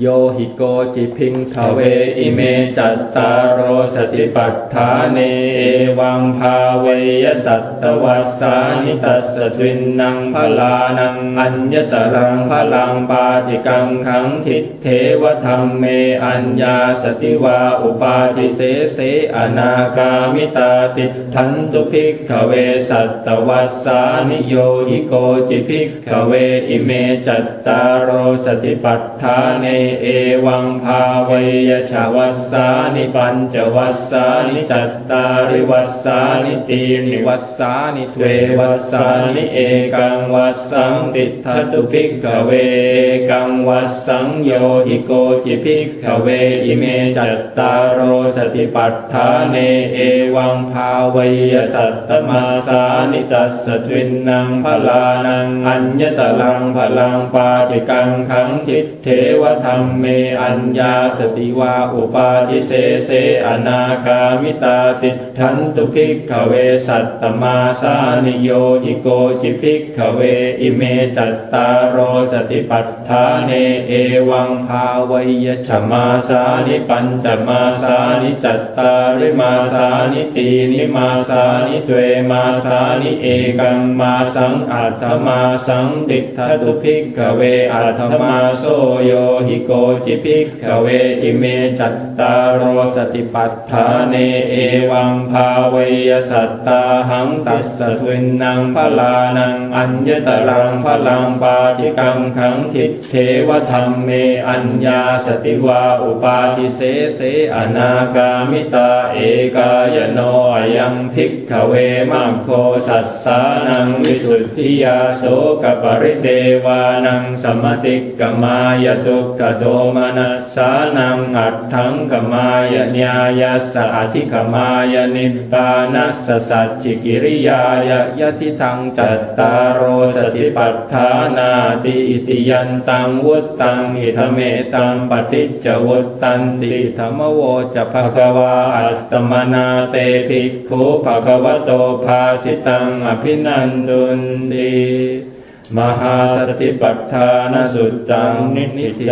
โยหิโกจิพิงขเวอิเมจัตตารโรสติปัฏฐานเอวังภาเวยสัตตวัสสานิตัสสะทวินนังพลานังอัญญตรังพลังปาติกังขังทิเทวธรรมเมอัญญาสติวาอุปาทิเสเสอนาคามิตาติทันตุภิกขเวสัตตวัสสานิโยหิโกจิภิกขเวอิเมจัตตารโรสติปัฏฐาเนเอวังภาเวยชาวัสสานิปัญจวัสสานิจัตตาริวัสสานิตีนิวัสสานิเทวัสสานิเอกังวัสสังติทัตตุภิกขเวกังวัสสังโยหิโกจิภิกขเวอิเมจัตตารโรสติปัฏฐาเนเอวังภาเวยสัตตมัสสานิตัสสะทวินนังพลานังอัญญตลังพลังปาติกังขังทิเทวธรมเมอัญญาสติวาอุปาทิเสเสอนาคามิตาติทันตุภิกขเวสัตตมาสานิโยหิโกจิภิกขเวอิเมจัตตารโรสติปัฏฐานเนเอวังภาวยชมาสานิปัญจมาสานิจัตตาริมาสานิตีนิมาสานิเทวมาสานิเอกังมาสังอัตมาสังติทัตตุภิกขเวอัตมาโสโยหิโกจิภิกขเวอิเมจัตตารโรสติปัฏฐาเนเอวังภาเวยสัตตาหังตัสสะทวินนังพลานังอัญญตรังพลังปาติกังขังทิเทวธรรมเมอัญญาสติวาอุปาทิเสเสอนาคามิตาเอกายโนยังภิกขเวมัคโคสัตตานังวิสุทธิยาโสกปริเทวานังสมติกมายทุกโทมนัสสานังอัตถังกมายญายัสสะอธิกมายนิพพานัสสะสัจจิกิริยายะยะทิทังจัตตารโรสติปัฏฐานาติอิติยันตังวุตตังอิทเมตังปฏิจจวุตตันติธรรมโวจะภควาอัตตมนาเตภิกขุภควโตภาสิตังอภินันตุนติ මහා සතිපට්ඨාන සුත්තං නිත්‍යං